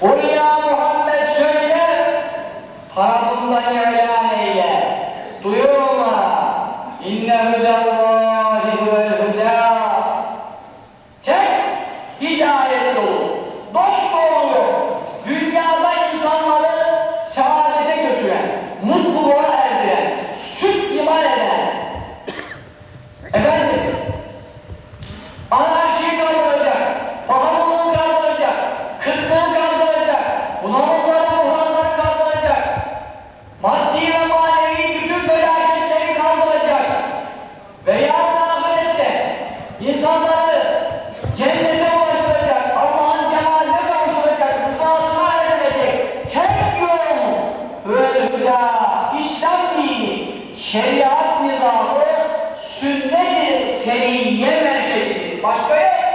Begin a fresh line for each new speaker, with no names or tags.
Kul ya Muhammed söyle, tarafından ilan eyle. Duyur onlara. İnne hüdallahi huvel hüda. Tek hidayet hüda, İslam dini, şeriat nizamı, sünnet-i seniyye merkezidir. Başka yok.